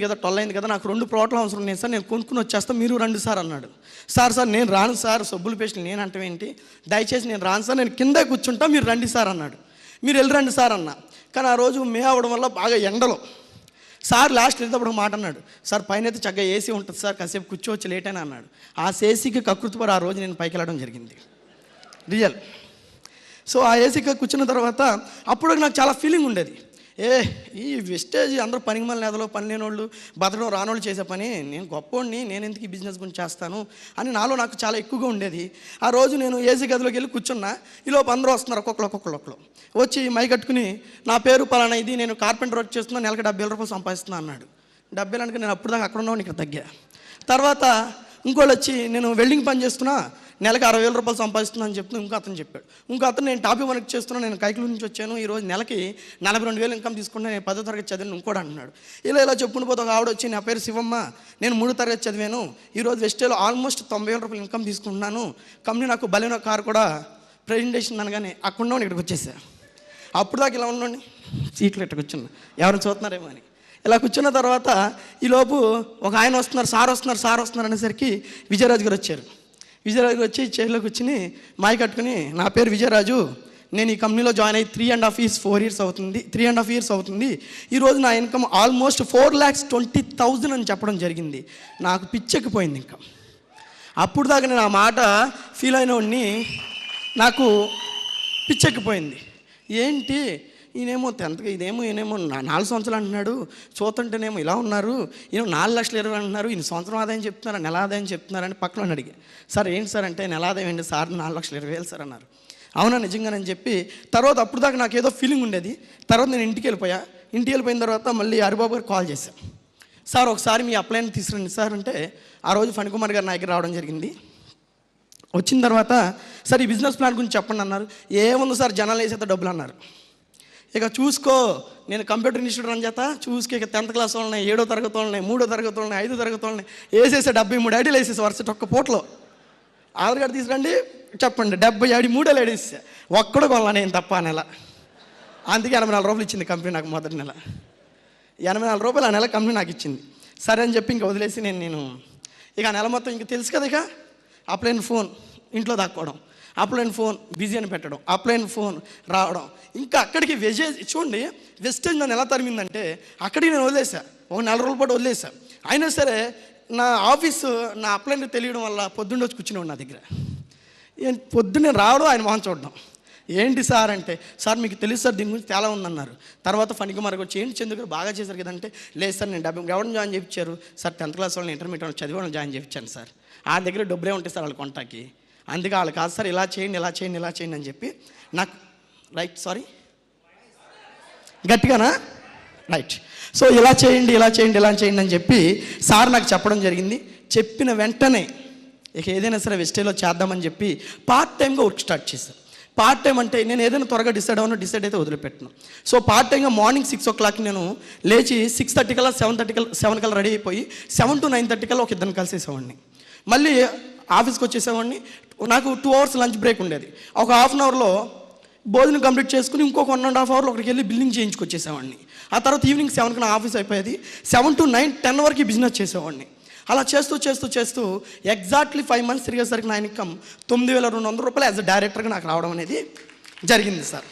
అయింది కదా ట్వెల్వ్ అయింది కదా నాకు రెండు ప్లాట్లు అవసరం. ఉన్నాయి సార్ నేను కొనుక్కుని వచ్చేస్తా మీరు రండి సార్ అన్నాడు. సార్ సార్ నేను రాను సార్ సబ్బులు పేస్టులు నేను అంటే ఏంటి? దయచేసి నేను రాను సార్ నేను కింద కూర్చుంటా మీరు రండి సార్ అన్నాడు. మీరు వెళ్ళి రండి సార్ అన్న. కానీ ఆ రోజు మే అవడం వల్ల బాగా ఎండలో. సార్ లాస్ట్ వెళ్ళేటప్పుడు మాట అన్నాడు. సార్ పైన అయితే చక్కగా ఏసీ ఉంటుంది సార్ కాసేపు కూర్చోవచ్చు లేట్ అని అన్నాడు. ఆ ఏసీకి కకృతిపడి ఆ రోజు నేను పైకి వెళ్ళడం జరిగింది. రియల్. సో ఆ ఏసీకి కూర్చున్న తర్వాత అప్పుడు నాకు చాలా ఫీలింగ్ ఉండేది. ఏ ఈ వెస్టేజ్ అందరూ పనికి మళ్ళీ నెదలో పని లేనోళ్ళు బతకడం రానోళ్ళు చేసే పని నేను గొప్పోడిని నేను ఎందుకు ఈ బిజినెస్ గురించి చేస్తాను అని నాలో నాకు చాలా ఎక్కువగా ఉండేది. ఆ రోజు నేను ఏసీ గదిలోకి వెళ్ళి కూర్చున్నా ఈలోపు అందరూ వస్తున్నారు ఒక్కొక్కరు ఒక్కొక్కరు ఒక్కరు వచ్చి మై కట్టుకుని నా పేరు పలానా ఇది నేను కార్పెంటర్ వర్క్ చేస్తున్నా నెలకి డెబ్బై వేల రూపాయలు సంపాదిస్తున్నా అన్నాడు. డెబ్బై వేలు అంటే నేను అప్పుడు దాకా అక్కడ ఉన్నాను ఇక్కడ తగ్గా. తర్వాత ఇంకోళ్ళు వచ్చి నేను వెల్డింగ్ పని చేస్తున్నా నెలకి అరవై వేల రూపాయలు సంపాదిస్తున్నాను అని చెప్తూ ఇంకో అతను చెప్పాడు. ఇంకో అతను నేను టాపీ వర్క్ చేస్తున్నాను నేను కైకుల నుంచి వచ్చాను ఈరోజు నెలకి నలభై రెండు వేలు ఇన్కమ్ తీసుకుంటే నేను పదో తరగతి చదివాను ఇంకోటి అంటున్నాడు. ఇలా ఇలా చెప్పుకుని పోతే ఒక ఆవిడ వచ్చి నా పేరు శివమ్మ నేను మూడు తరగతి చదివాను ఈరోజు వెస్టేలో ఆల్మోస్ట్ తొంభై వేల రూపాయలు ఇన్కమ్ తీసుకుంటున్నాను కంపెనీ నాకు బలైన కారు కూడా ప్రెజెంటేషన్ అనగానే అక్కడ ఉన్నవాడిని ఇక్కడికి వచ్చేసా. అప్పుడు దాకా ఇలా ఉండండి సీట్లు ఇట్లా కూర్చున్నా ఎవరు చూస్తున్నారేమో అని. ఇలా కూర్చున్న తర్వాత ఈలోపు ఒక ఆయన వస్తున్నారు సార్ వస్తున్నారు సార్ వస్తున్నారు అనేసరికి విజయరాజు గారు వచ్చారు. విజయరాజు వచ్చి చైర్లోకి కూర్చుని మాయ కట్టుకుని నా పేరు విజయరాజు. నేను ఈ కంపెనీలో జాయిన్ అయ్యి three and half years four years అవుతుంది త్రీ అండ్ హాఫ్ ఇయర్స్ అవుతుంది. ఈరోజు నా income almost four lakhs twenty thousand అని చెప్పడం జరిగింది. నాకు పిచ్చెక్కిపోయింది ఇంకా అప్పుడు దాకా నేను ఆ మాట ఫీల్ అయిన వాడిని నాకు పిచ్చెక్కిపోయింది. ఏంటి? ఈయనేమో టెన్త్కి ఇదేమో ఈయనేమో నాలుగు సంవత్సరాలు అంటున్నాడు. చూస్తుంటేనేమో ఇలా ఉన్నారు. ఈయన నాలుగు లక్షలు ఇరవై అంటున్నారు. ఈయన సంవత్సరం ఆదాయం చెప్తున్నారు నెల ఆదాయం చెప్తున్నారని పక్కన వాడిని అడిగి. సార్ ఏంటి సార్ అంటే నెల ఆదాయం ఏంటి సార్ నాలుగు లక్షలు ఇరవై వేలు సార్ అన్నారు. అవునా నిజంగానని చెప్పి తర్వాత అప్పుడు దాకా నాకు ఏదో ఫీలింగ్ ఉండేది. తర్వాత నేను ఇంటికి వెళ్ళిపోయా. ఇంటికి వెళ్ళిపోయిన తర్వాత మళ్ళీ హరిబాబు గారు కాల్ చేశాను సార్ ఒకసారి మీ అప్లైన్ తీసుకురండి సార్ అంటే ఆ రోజు ఫణికుమార్ గారు నా దగ్గర రావడం జరిగింది. వచ్చిన తర్వాత సార్ ఈ బిజినెస్ ప్లాన్ గురించి చెప్పండి అన్నారు. ఏముంది సార్ జనాలు వేసేత డబ్బులు అన్నారు. ఇక చూసుకో నేను కంప్యూటర్ ఇన్స్టిట్యూట్ రన్ చేత చూసుకో ఇక టెన్త్ క్లాస్ వాళ్ళని ఏడో తరగతి వాళ్ళని మూడో తరగతి వాళ్ళని ఐదో తరగతి వాళ్ళని వేసేసే డెబ్బై మూడు ఐడీలు వేసేసి వరుసటి ఒక్క పూటలో. ఆధార్ కార్డు తీసుకురండి చెప్పండి డెబ్బై ఐడి మూడో లేడీస్ ఒక్కడు కొనలా నేను తప్ప ఆ నెల. అందుకే ఎనభై నాలుగు రూపాయలు ఇచ్చింది కంపెనీ నాకు మొదటి నెల. ఎనభై నాలుగు రూపాయలు ఆ నెల కంపెనీ నాకు ఇచ్చింది. సరే అని చెప్పి ఇంక వదిలేసి నేను నేను ఇక ఆ నెల మొత్తం ఇంక తెలుసు కదా ఇక అప్లైన్ ఫోన్ ఇంట్లో దాక్కోవడం. అప్లైన్ ఫోన్ బిజీ అని పెట్టడం అప్లైన్ ఫోన్ రావడం. ఇంకా అక్కడికి వెజే చూడండి వెస్టేజ్ నన్ను ఎలా తరిమిందంటే అక్కడికి నేను వదిలేసా. ఒక నెల రోజుల పాటు వదిలేసా. అయినా సరే నా ఆఫీసు నా అప్లైన్ తెలియడం వల్ల పొద్దున్న వచ్చి కూర్చునేవాడు నా దగ్గర. పొద్దున్నే రావడం ఆయన మొహం చూడడం. ఏంటి సార్ అంటే సార్ మీకు తెలుసు సార్ దీని గురించి చాలా ఉందన్నారు. తర్వాత ఫణికి మరొక వచ్చి ఏంటి చెందుకు బాగా చేశారు కదంటే లేదు సార్ నేను డబ్బు ఎవరిని జాయిన్ చేయించారు? సార్ టెన్త్ క్లాస్ వాళ్ళని ఇంటర్మీడియట్ వాళ్ళు చదివి జాయిన్ చేయించాను సార్. ఆ దగ్గర డబ్బులే ఉంటాయి సార్ వాళ్ళ కొంటాకి. అందుకే వాళ్ళు కాదు సార్ ఇలా చేయండి ఇలా చేయండి ఇలా చేయండి అని చెప్పి నాకు రైట్ సారీ. గట్టిగానా? రైట్. సో ఇలా చేయండి ఇలా చేయండి ఇలా చేయండి అని చెప్పి సార్ నాకు చెప్పడం జరిగింది. చెప్పిన వెంటనే ఇక ఏదైనా సరే వెస్టేలో చేద్దామని చెప్పి పార్ట్ టైంగా వర్క్ స్టార్ట్ చేశాను పార్ట్ టైం అంటే నేను ఏదైనా త్వరగా డిసైడ్ అవ్వను డిసైడ్ అయితే వదిలిపెట్టను. సో పార్ట్ టైంగా మార్నింగ్ సిక్స్ ఓ క్లాక్ నేను లేచి సిక్స్ థర్టీ కల్లా సెవెన్ థర్టీ కల్లా సెవెన్ కల్లా రెడీ అయిపోయి సెవెన్ టు నైన్ థర్టీ కల్లా ఒక ఇద్దరిని కలిసేసేవాడిని. మళ్ళీ ఆఫీస్కి వచ్చేసేవాడిని. నాకు టూ అవర్స్ లంచ్ బ్రేక్ ఉండేది. ఒక హాఫ్ అన్ అవర్లో భోజనం కంప్లీట్ చేసుకుని ఇంకొక వన్ అండ్ హాఫ్ అవర్లో అక్కడికి వెళ్ళి బిల్లింగ్ చేయించుకొచ్చేసేవాడిని ఆ తర్వాత ఈవినింగ్ సెవెన్కి నా ఆఫీస్ అయిపోయేది. సెవెన్ టు నైన్ టెన్ వరకు బిజినెస్ చేసేవాడిని. అలా చేస్తూ చేస్తూ చేస్తూ ఎగ్జాక్ట్లీ ఫైవ్ మంత్స్ తిరిగేసరికి నా ఇన్కమ్ తొమ్మిది వేల రెండు వందల రూపాయలు యాజ్ అ డైరెక్టర్గా నాకు రావడం అనేది జరిగింది సార్.